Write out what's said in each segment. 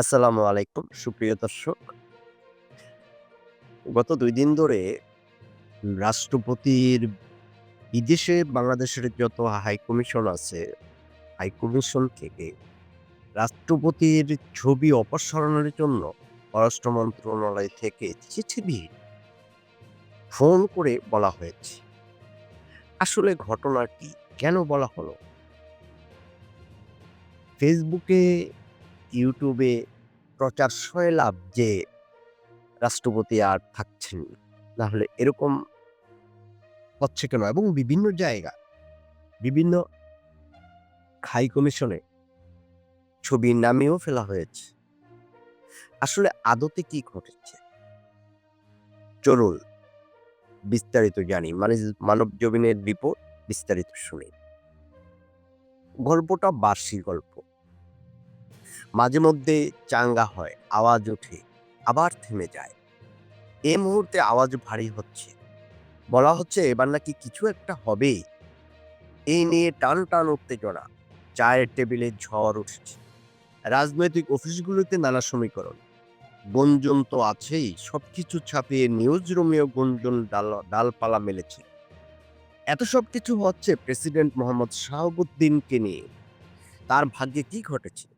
আসসালামু আলাইকুম, সুপ্রিয় দর্শক। গত দুই দিন ধরে রাষ্ট্রপতির বিদেশে বাংলাদেশের যত হাই কমিশন আছে, হাই কমিশন থেকে রাষ্ট্রপতির ছবি অপসারণের জন্য পররাষ্ট্র মন্ত্রণালয় থেকে চিঠি দিয়ে ফোন করে বলা হয়েছে। আসলে ঘটনাটি কেন বলা হলো? ফেসবুকে ইউটিউবে প্রচার সয় লাভ যে রাষ্ট্রপতি আর থাকছেন না। নাহলে এরকম হচ্ছে কেন? এবং বিভিন্ন জায়গা, বিভিন্ন হাই কমিশনে ছবি নামেও ফেলা হয়েছে। আসলে আদতে কি ঘটেছে? চলুন বিস্তারিত জানি। মানে মানব জমিনের রিপোর্ট বিস্তারিত শুনি। গল্পটা বার্ষিক গল্প। মাঝে মধ্যে চাঙ্গা হয়, আওয়াজ ওঠে, আবার থেমে যায়। এ মুহূর্তে আওয়াজ ভারী হচ্ছে। বলা হচ্ছে এবার নাকি কিছু একটা হবে। এই নিয়ে টান টান উত্তেজনা। চায়ের টেবিলে ঝড় উঠছে। রাজনৈতিক অফিসগুলোতে নানা সমীকরণ। গুঞ্জন তো আছেই সব কিছু ছাপিয়ে নিউজ রুমেও গুঞ্জন ডাল, ডালপালা মেলেছে। এত সব কিছু হচ্ছে প্রেসিডেন্ট মোহাম্মদ শাহাবুদ্দিনকে নিয়ে। তার ভাগ্যে কি ঘটেছে?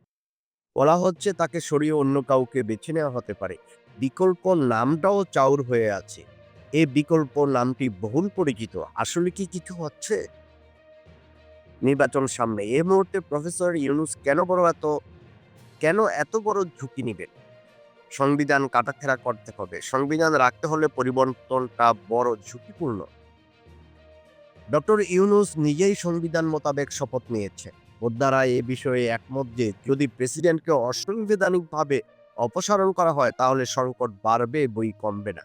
বলা হচ্ছে তাকে সরিয়ে অন্য কাউকে বেছে নেওয়া হতে পারে। বিকল্প নামটাও চাউর হয়ে আছে। এ বিকল্প নামটি বহুল পরিচিত। আসলে কি কিছু হচ্ছে? নির্বাচন সামনে। এ মুহূর্তে প্রফেসর ইউনুস কেন বড় এত, কেন এত বড় ঝুঁকি নেবেন? সংবিধান কাটাছেড়া করতে হবে। সংবিধান রাখতে হলে পরিবর্তনটা বড় ঝুঁকিপূর্ণ। ডক্টর ইউনুস নিজেই সংবিধান মোতাবেক শপথ নিয়েছে বোদ্ধারা এ বিষয়ে একমত যে, যদি প্রেসিডেন্টকে অসাংবিধানিকভাবে অপসারণ করা হয়, তাহলে সংকট বাড়বে বই কমবে না।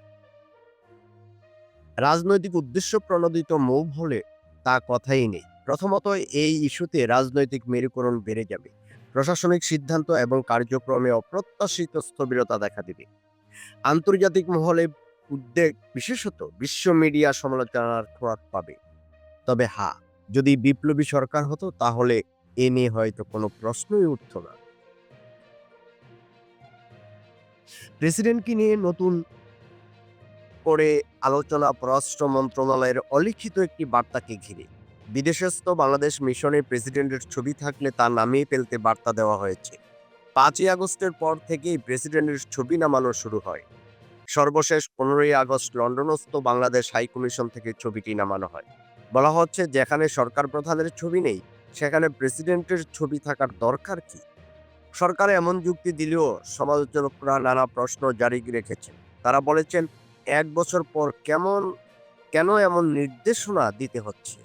রাজনৈতিক উদ্দেশ্য প্রণোদিত মুভ হলে তা কথাই নেই। প্রথমত, এই ইস্যুতে রাজনৈতিক মেরুকরণ বেড়ে যাবে। প্রশাসনিক সিদ্ধান্ত এবং কার্যক্রমে অপ্রত্যাশিত স্থবিরতা দেখা দেবে। আন্তর্জাতিক মহলে উদ্বেগ বিশেষত বিশ্ব মিডিয়া সমালোচনার খোরাক পাবে। তবে হা যদি বিপ্লবী সরকার হতো, তাহলে এ নিয়ে হয়তো কোনো প্রশ্নই উঠত না। প্রেসিডেন্টকে নিয়ে নতুন করে আলোচনা, পররাষ্ট্র মন্ত্রণালয়ের অলিখিত একটি বার্তাকে ঘিরে। বিদেশস্থ বাংলাদেশ মিশনের প্রেসিডেন্টের ছবি থাকলে তা নামিয়ে ফেলতে বার্তা দেওয়া হয়েছে। পাঁচই আগস্টের পর থেকেই প্রেসিডেন্টের ছবি নামানো শুরু হয়। সর্বশেষ পনেরোই আগস্ট লন্ডনস্থ বাংলাদেশ হাই কমিশন থেকে ছবিটি নামানো হয়। বলা হচ্ছে, যেখানে সরকার প্রধানের ছবি নেই সেখানে প্রেসিডেন্টের ছবি থাকার দরকার কি? সরকার এমন যুক্তি দিলেও সমালোচকরা নানা প্রশ্ন জারি রেখেছেন। তারা বলেছেন, এক বছর পর কেমন, কেন এমন নির্দেশনা দিতে হচ্ছে?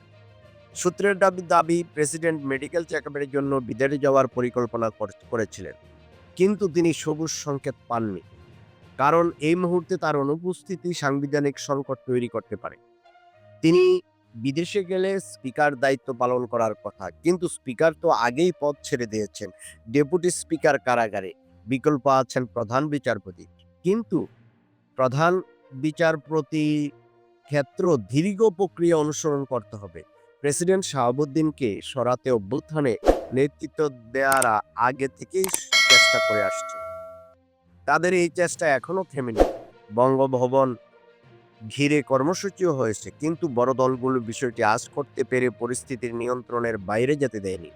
সূত্রের দাবি দাবি প্রেসিডেন্ট মেডিকেল চেকআপের জন্য বিদেশে যাওয়ার পরিকল্পনা কর- করেছিলেন। কিন্তু তিনি সবুজ সংকেত পাননি, কারণ এই মুহূর্তে তার অনুপস্থিতি সাংবিধানিক সংকট তৈরি করতে পারে। তিনি বিদেশে গেলে স্পিকার দায়িত্ব পালন করার কথা। কিন্তু স্পিকার তো আগেই পদ ছেড়ে দিয়েছেন। ডেপুটি স্পিকার কারাগারে বিকল্প আছেন প্রধান বিচারপতি। কিন্তু প্রধান বিচারপতি ক্ষেত্র দীর্ঘ প্রক্রিয়া অনুসরণ করতে হবে। প্রেসিডেন্ট শাহাবুদ্দিনকে সরাতে অভ্যুত্থানে নেতৃত্ব দেওয়ার আগে থেকেই চেষ্টা করে আসছে। তাদের এই চেষ্টা এখনও থেমেনি। বঙ্গভবন ঘিরে কর্মসূচিও হয়েছে, কিন্তু বড় দলগুলো বিষয়টি আজ করতে পেরে পরিস্থিতির নিয়ন্ত্রণের বাইরে যেতে দেয়নি।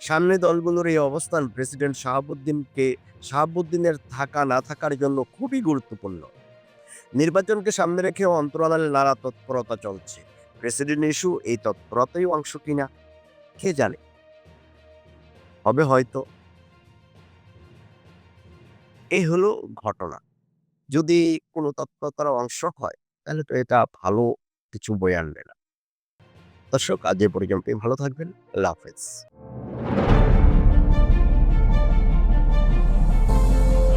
সামনে দলগুলোর এই অবস্থান প্রেসিডেন্ট শাহাবুদ্দিনকে, শাহাবুদ্দিনের থাকা না থাকার জন্য খুবই গুরুত্বপূর্ণ। নির্বাচনকে সামনে রেখে অন্তরালে নানা তৎপরতা চলছে। প্রেসিডেন্ট ইস্যু, এই তৎপরতাই অংশ কিনা, কে জানে? হবে হয়তো। এই হলো ঘটনা। যদি কোনো তৎপরতার অংশ হয় তাহলে তো এটা ভালো কিছু বয়ে আনবে না। দর্শক, আজ এ পর্যন্তই। ভালো থাকবেন। আল্লাহ হাফেজ।